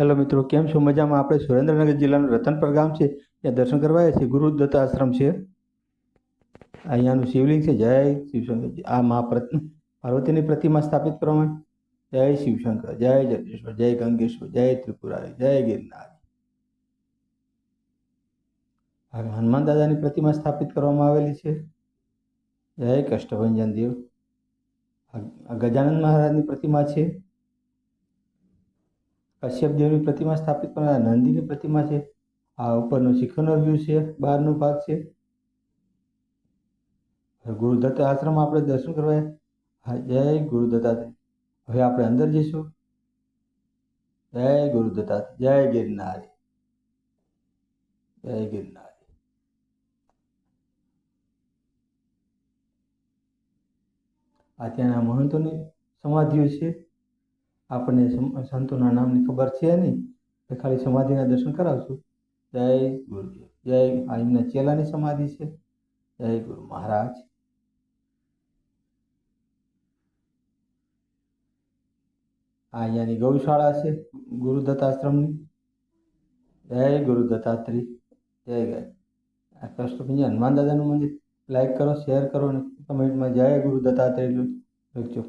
Hello મિત્રો, કેમ છો? મજામાં? આપણે સુરેન્દ્રનગર જિલ્લાનું રતનપર ગામ છે. ત્યાં દર્શન કરવા આવ્યા છીએ. ગુરુ આશ્રમ છે. અહીંયાનું શિવલિંગ છે. જય શિવશંકર આ મા પ્રત- પાર્વતીની પ્રતિમા સ્થાપિત કરવામાં જય શિવશંકર જય જગદીશ્વર. જય ગંગેશ્વર. જય ત્રિપુરારી. જય ગિરનાર. હનુમાન દાદાની પ્રતિમા સ્થાપિત કરવામાં આવેલી છે. જય કષ્ટભંજન દેવ. ગજાનંદ મહારાજની પ્રતિમા છે. કશ્યપ દેવની પ્રતિમા સ્થાપિત કરનાર નંદીની પ્રતિમા છે. આ ઉપરનો શિખરનો વ્યૂ છે. બહારનો ભાગ છે. ગુરુદત્ત આશ્રમ આપણે દર્શન કરવા જય ગુરુદત્તા હવે આપણે અંદર જઈશું. જય ગુરુદત્તાત્રેય જય ગિરનારી. જય ગિરનારી. આ ત્યાંના મહંતોની સમાધિઓ છે. આપણને સંતોના નામની ખબર છે નહીં. તો ખાલી સમાધિના દર્શન કરાવશું. જય જય આ એમના ચેલાની સમાધિ છે. જય ગુરુ મહારાજ. આ અહીંયાની ગૌશાળા છે ગુરુ દત્તાશ્રમની. જય ગુરુ દત્તાત્રી જય ગાય. આ કષ્ટભંજન હનુમાન દાદાનું મંદિર. લાઈક કરો શેર કરો અને કમેન્ટમાં જય ગુરુ દત્તાત્રેય લખજો.